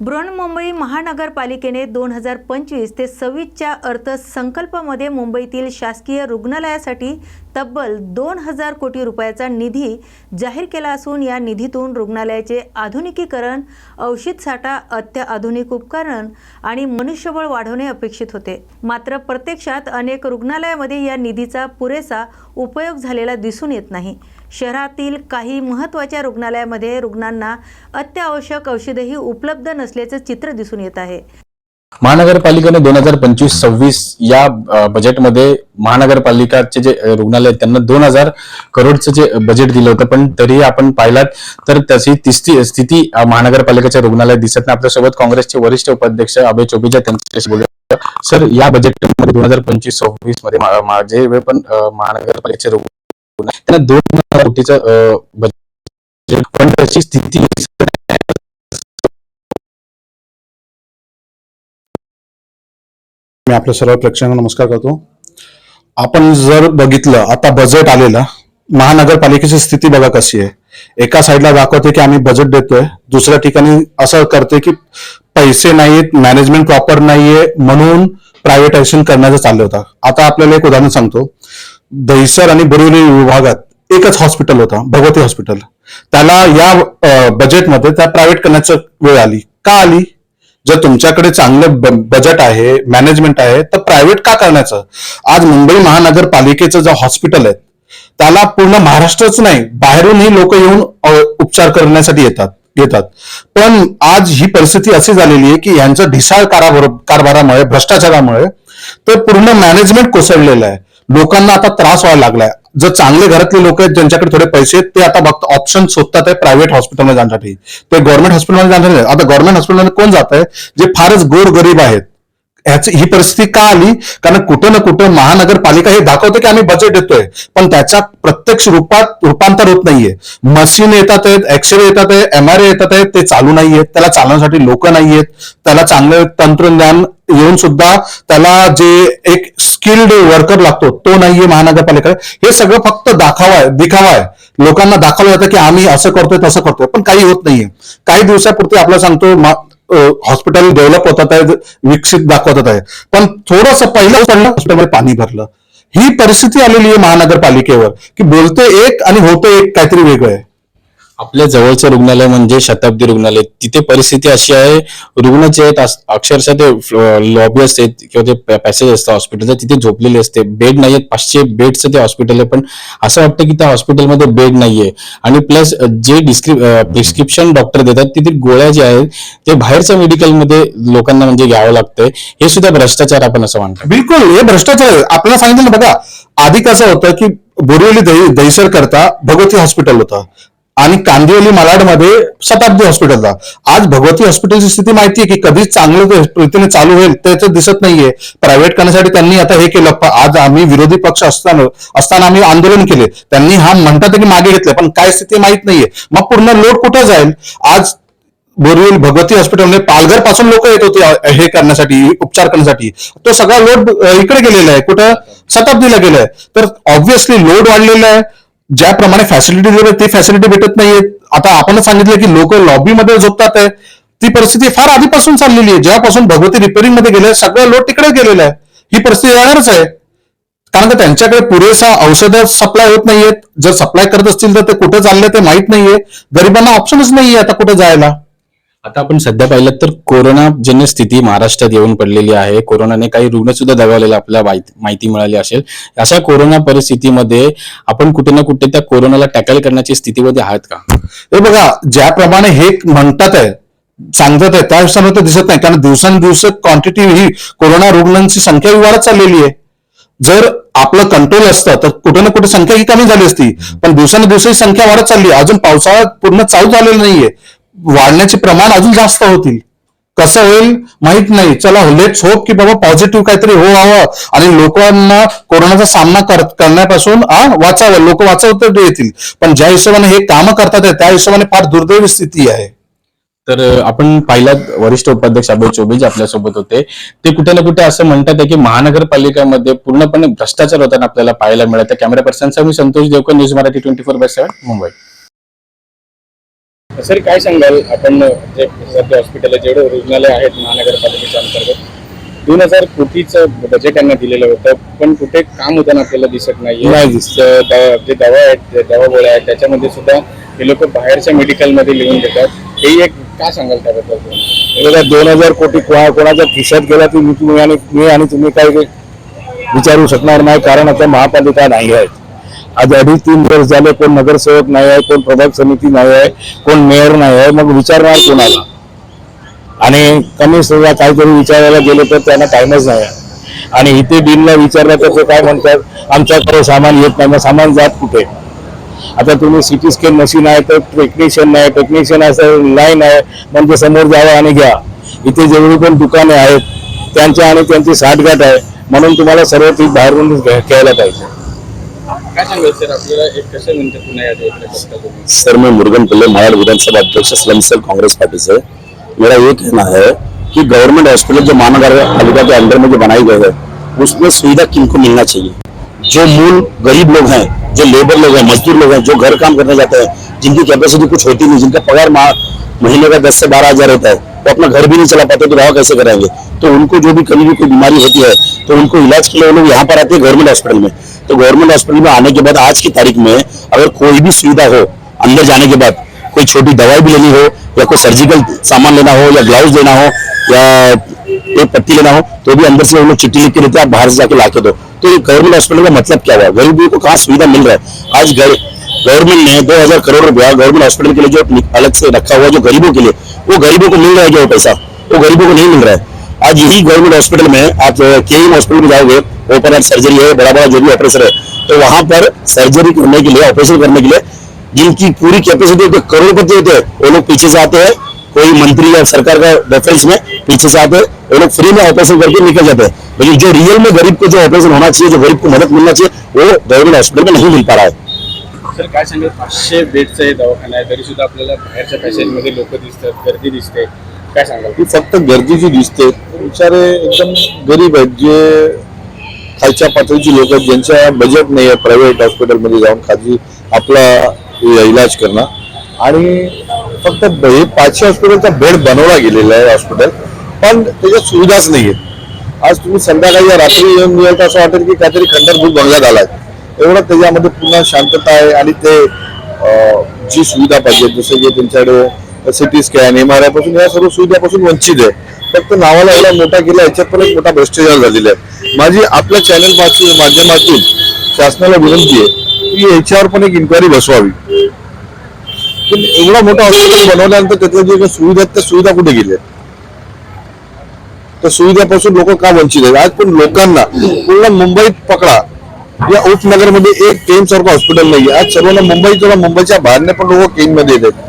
बृहन्मुंबई महानगरपालिकेने दोन हजार पंचवीस ते सव्वीसच्या अर्थसंकल्पामध्ये मुंबईतील शासकीय रुग्णालयासाठी तब्बल दोन हजार कोटी रुपयाचा निधी जाहीर केला असून या निधीतून रुग्णालयाचे आधुनिकीकरण औषध साठा अत्याधुनिक उपकरण आणि मनुष्यबळ वाढवणे अपेक्षित होते. मात्र प्रत्यक्षात अनेक रुग्णालयामध्ये या निधीचा पुरेसा उपयोग झालेला दिसून येत नाही. शहरातील काही महत्त्वाच्या रुग्णालयामध्ये रुग्णांना अत्यावश्यक औषधेही उपलब्ध नसल्याचं चित्र दिसून येत आहे. महानगरपालिकेने दोन हजार पंचवीस सव्वीस या बजेटमध्ये महानगरपालिकाचे जे रुग्णालय त्यांना दोन हजार करोडचं जे बजेट दिलं होतं. पण तरीही आपण पाहिलात तर त्याची तिस्ती स्थिती महानगरपालिकेच्या रुग्णालयात दिसत नाही. आपल्यासोबत काँग्रेसचे वरिष्ठ उपाध्यक्ष अभय चोपीजा त्यांच्याशी बोलूया सर या बजेटमध्ये दोन हजार पंचवीस सव्वीसमध्ये माझे वेळ जे पण महानगरपालिकेचे रुग्ण त्यांना दोन हजार कोटीचं बजेट पण त्याची स्थिती मी आपल्या सर्व प्रेक्षकांना नमस्कार करतो. आपण जर बघितलं आता बजेट आलेलं महानगरपालिकेची स्थिती बघा कशी आहे. एका साईडला दाखवते की आम्ही बजेट देतोय दुसऱ्या ठिकाणी असं करते की पैसे नाहीत मॅनेजमेंट प्रॉपर नाहीये म्हणून प्रायव्हेटायझेशन करण्याचं चाललं होतं. आता आपल्याला एक उदाहरण सांगतो. दहिसर आणि बोरिवली विभागात एकच हॉस्पिटल होता भगवती हॉस्पिटल त्याला या बजेटमध्ये त्या प्रायव्हेट करण्याची वेळ आली. का आली? जर तुमच्याकडे चांगलं बजेट आहे मॅनेजमेंट आहे तर प्रायव्हेट का करण्याचं? आज मुंबई महानगरपालिकेचं जे हॉस्पिटल आहे त्याला पूर्ण महाराष्ट्रच नाही बाहेरूनही लोक येऊन उपचार करण्यासाठी येतात येतात पण आज ही परिस्थिती अशी झालेली आहे की यांचं ढिसाळ कारभारामुळे भ्रष्टाचारामुळे तर पूर्ण मॅनेजमेंट कोसळलेलं आहे. लोकांना आता त्रास व्हायला लागलाय. जर चांगले घरातले लोक आहेत ज्यांच्याकडे थोडे पैसे आहेत ते आता बघतात ऑप्शन शोधतात आहे प्रायव्हेट हॉस्पिटलमध्ये जाण्यासाठी. ते गव्हर्नमेंट हॉस्पिटलमध्ये जाण्यासाठी आता गव्हर्नमेंट हॉस्पिटलमध्ये कोण जात आहे जे फारच गोर गरीब आहेत. ह्याची ही परिस्थिती का आली? कारण कुठं ना कुठं महानगरपालिका हे दाखवते की आम्ही बजेट देतोय. पण त्याच्या प्रत्यक्ष रूपात रूपांतर होत नाहीये. मशीन येतात आहेत एक्सरे येतात आहे एमआरए येतात आहेत ते चालू नाहीयेत त्याला चालवण्यासाठी लोक नाहीयेत त्याला चांगलं तंत्रज्ञान येऊन सुद्धा त्याला जे एक स्किल्ड वर्कर लागतो. तो नाहीये महानगरपालिका हे सगळं फक्त दाखावा आहे दिखावा आहे लोकांना दाखवलं जातं की आम्ही असं करतोय तसं करतोय. पण काही होत नाहीये. काही दिवसापुरती आपल्याला सांगतो हॉस्पिटल डेव्हलप होतात आहे विकसित दाखवतात आहे पण थोडस पहिलं पडलं हॉस्पिटलमध्ये पाणी भरलं. ही परिस्थिती आलेली आहे महानगरपालिकेवर की बोलते एक आणि होतं एक काहीतरी वेगळं आहे. आपल्या जवळचं रुग्णालय म्हणजे शताब्दी रुग्णालय. तिथे परिस्थिती अशी आहे रुग्ण जे आहेत अक्षरशः ते लॉबी असते किंवा ते पॅसेज असतं हॉस्पिटलचं तिथे झोपलेले असते. बेड नाहीयेत पाचशे बेडचं ते हॉस्पिटल आहे पण असं वाटतं की त्या हॉस्पिटलमध्ये बेड नाहीये. आणि प्लस जे प्रिस्क्रिप्शन डॉक्टर देतात तिथे गोळ्या ज्या आहेत ते बाहेरच्या मेडिकलमध्ये लोकांना म्हणजे घ्यावं लागतंय. हे सुद्धा भ्रष्टाचार आपण असं म्हणतो. बिलकुल हे भ्रष्टाचार आपल्याला सांगितलं ना बघा आधी कसं होतं की बोरिवली दही दहीसर करता भगवती हॉस्पिटल होतं. आणि कांदिवली मालाडमध्ये शताब्दी हॉस्पिटलला. आज भगवती हॉस्पिटलची स्थिती माहिती आहे की कधी चांगलं रीतीने चालू होईल त्याचं दिसत नाहीये. प्रायव्हेट करण्यासाठी त्यांनी आता हे केलं आज आम्ही विरोधी पक्ष असताना असताना आम्ही आंदोलन केले. त्यांनी हा म्हणतात की मागे घेतले पण काय स्थिती माहीत नाहीये. मग पूर्ण लोड कुठं जाईल? आज बोरवेल भगवती हॉस्पिटलमध्ये पालघरपासून लोक येत होते हे करण्यासाठी उपचार करण्यासाठी. तो सगळा लोड इकडे गेलेला आहे. कुठं? शताब्दीला गेलाय. तर ऑब्व्हियसली लोड वाढलेला आहे. ज्याप्रमाणे फॅसिलिटी दिली ती फॅसिलिटी भेटत नाहीये. आता आपणच सांगितलं की लोक लॉबीमध्ये झोपतात आहे. ती परिस्थिती फार आधीपासून चाललेली आहे. जेव्हापासून भगवती रिपेअरिंगमध्ये गेले सगळं लोट तिकडे गेलेलं आहे. ही परिस्थिती येणारच आहे. कारण का त्यांच्याकडे पुरेसा औषधं सप्लाय होत नाहीयेत. जर सप्लाय करत असतील तर ते कुठं चालले ते माहीत नाहीये. गरिबांना ऑप्शनच नाहीये आता कुठं जायला. आता आपण सध्या पाहिलं तर कोरोनाजन्य स्थिती महाराष्ट्रात येऊन पडलेली आहे. कोरोनाने काही रुग्ण सुद्धा दगावलेला आपल्याला माहिती मिळाली असेल. अशा कोरोना परिस्थितीमध्ये आपण कुठे ना कुठे त्या कोरोनाला टॅकल करण्याची स्थितीमध्ये आहात का? हे बघा ज्याप्रमाणे हे म्हणतात आहे सांगतात आहे त्या हिशोबाने तर दिसत नाही. कारण दिवसांदिवस क्वांटिटी ही कोरोना रुग्णांची संख्या वाढत चाललेली आहे. जर आपलं कंट्रोल असतं तर कुठे ना कुठे संख्या ही कमी झाली असती. पण दिवसानुदिवस ही संख्या वाढत चालली आहे. अजून पावसाळा पूर्ण चालू झालेला नाहीये. वाढण्याचे प्रमाण अजून जास्त होतील. कसं होईल माहीत नाही. चला लेट्स होप की बाबा पॉझिटिव्ह काहीतरी हो हवं आणि लोकांना कोरोनाचा सामना कर- करण्यापासून वाचावं. लोक वाचवता येतील. पण ज्या हिशोबाने हे कामं करतात त्या हिशोबाने फार दुर्दैवी स्थिती आहे. तर आपण पाहिलात वरिष्ठ उपाध्यक्ष अभय चौबे जे आपल्यासोबत होते ते कुठे ना कुठे असं म्हणतात की महानगरपालिकेमध्ये पूर्णपणे भ्रष्टाचार होताना आपल्याला पाहायला मिळत camera person me Santosh Devkar news Marathi twenty four by seven Mumbai sir काय सांगाल? आपण जे सध्या हॉस्पिटल जेवढे रुग्णालय आहेत महानगरपालिकेच्या अंतर्गत दोन हजार कोटीचं बजेट यांना दिलेलं होतं पण कुठे काम होताना आपल्याला दिसत नाही जे दवा आहेत दवा गोळ्या आहेत त्याच्यामध्ये सुद्धा हे लोक बाहेरच्या मेडिकलमध्ये लिहून देतात. हे एक काय सांगाल त्याबद्दल? दोन हजार कोटी कोणा कोणाच्या खिशात गेला ती मी तुम्ही आणि मी आणि तुम्ही काही विचारू शकणार नाही कारण आता महापालिका नाही आहेत आज अडीच तीन वर्ष झाले कोण नगरसेवक नाही आहे कोण प्रभाग समिती नाही आहे कोण मेयर नाही आहे मग विचारणार कोणाला? आणि कमी सुद्धा काहीतरी विचारायला गेलो तर त्यांना टाइमच नाही आहे. आणि इथे डीनला विचारलं तर ते काय म्हणतात आमच्याकडे सामान येत नाही मग सामान जात कुठे? आता तुम्ही सिटी स्कॅन मशीन आहे तर टेक्निशियन नाही टेक्निशियन असं लाईन आहे म्हणजे समोर जावं आणि घ्या. इथे जेवढी पण दुकाने आहेत त्यांच्या आणि त्यांची साठगाठ आहे म्हणून तुम्हाला सर्व ती बाहेरून घ्या- घ्यायला पाहिजे. सर, मैं मुरुगन पिल्ले, महाराज विधानसभा अध्यक्ष स्लम सेल कांग्रेस पार्टी से। मेरा ये कहना है कि गवर्नमेंट हॉस्पिटल जो महानगर पालिका के अंदर में जो बनाई गई है, उसमें सुविधा किनको मिलना चाहिए? जो मूल गरीब लोग हैं, जो लेबर लोग हैं, मजदूर लोग हैं, जो घर काम करने जाते हैं, जिनकी कैपेसिटी कुछ होती नहीं, जिनका पगार महीने का दस से बारह हज़ार रहता है, वो अपना घर भी नहीं चला पाते तो दवा कैसे कराएँगे तो उनको जो भी कभी भी कोई बीमारी होती है तो उनको इलाज के लिए वो लोग यहाँ पर आते हैं गवर्नमेंट हॉस्पिटल में। तो गवर्नमेंट हॉस्पिटल में आने के बाद आज की तारीख में अगर कोई भी सुविधा हो, अंदर जाने के बाद, कोई छोटी दवाई भी लेनी हो, या कोई सर्जिकल सामान लेना हो, या ग्लाउज लेना हो, या एक पत्ती लेना हो तो भी अंदर से वो लोग चिट्ठी लिख के देते हैं, आप बाहर से जाके लाके दो। तो ये गवर्नमेंट हॉस्पिटल का मतलब क्या हुआ? गरीबों को कहाँ सुविधा मिल रहा है? आज गवर्नमेंट ने दो हज़ार करोड़ रुपया गवर्नमेंट हॉस्पिटल के लिए जो अलग से रखा हुआ जो गरीबों के लिए, वो गरीबों को मिल रहा है वो पैसा? वो गरीबों को नहीं मिल रहा है। आज यही गवर्नमेंट हॉस्पिटल में आप के हॉस्पिटल में जाओगे ओपन हार्ट सर्जरी है बड़ा बड़ा जो भी ऑपरेशन है तो वहाँ पर सर्जरी करने के लिए ऑपरेशन करने के लिए, जिनकी पूरी कैपेसिटी होती है, करोड़पति होते हैं, वो लोग पीछे से आते हैं, कोई मंत्री या सरकार का रेफरेंस में पीछे से आते हैं, वो लोग फ्री में ऑपरेशन करके निकल जाते हैं। लेकिन जो रियल में गरीब को जो ऑपरेशन होना चाहिए, जो गरीब को मदद मिलना चाहिए, वो गवर्नमेंट हॉस्पिटल में नहीं मिल पा रहा है। सर, काय सांगाल? दवाखाना आहे तरी सुद्धा आपल्याला बाहेरच्या पॅसेजमध्ये लोक दिसतात, गर्दी दिसते. काय सांगाल? ती फक्त गर्दीची दिसते. बिचारे एकदम गरीब आहेत जे खालच्या पातळीची लोक आहेत ज्यांच्या बजेट नाही आहे प्रायव्हेट हॉस्पिटलमध्ये जाऊन खाजगी आपला इलाज करणं. आणि फक्त हे पाचशे हॉस्पिटलचा बेड बनवला गेलेला आहे हॉस्पिटल पण त्याच्यात सुविधाच नाही आहेत आज तुम्ही संध्याकाळी या रात्री येऊन मिळेल तर असं वाटेल की काहीतरी खंडरभूत बंगल्यात आलाय. एवढं त्याच्यामध्ये पुन्हा शांतता आहे आणि ते जी सुविधा पाहिजे जसं की त्यांच्याकडे सिटी स्कॅन एम आर आयपासून या सर्व सुविधापासून वंचित आहे. फक्त नावाला एवढा मोठा केला याच्यात पण एक मोठा भ्रष्टाचार झालेला आहे. माझी आपल्या चॅनल माध्यमातून शासनाला विनंती आहे की याच्यावर पण एक इन्क्वायरी बसवावी. पण एवढा मोठा हॉस्पिटल बनवल्यानंतर त्यातल्या जे काही सुविधा आहेत त्या सुविधा कुठे गेल्या? त्या सुविधापासून लोक का वंचित आहेत? आज पण लोकांना पूर्ण मुंबईत पकडा. या उपनगरमध्ये एक केम सारखं हॉस्पिटल नाहीये. आज सर्वांना मुंबई किंवा मुंबईच्या बाहेरने पण लोक केममध्ये येतात.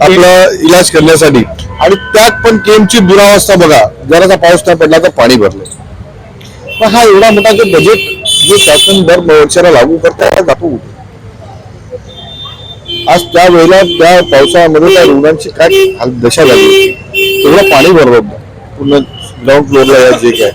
आपला इलाज करण्यासाठी. आणि त्यात पण केमची दुरावस्था बघा जरासा पाऊस नाही पडला तर पाणी भरलं. पण हा एवढा मोठा जो बजेट जे शासन दर वर्षाला लागू करतात दाखवू. कुठे आज त्या वेळेला त्या पावसाळ्यामध्ये त्या रुग्णांची काय दशा झाली एवढं पाणी भरलं. पूर्ण ग्राउंड फ्लोअरला जे काय.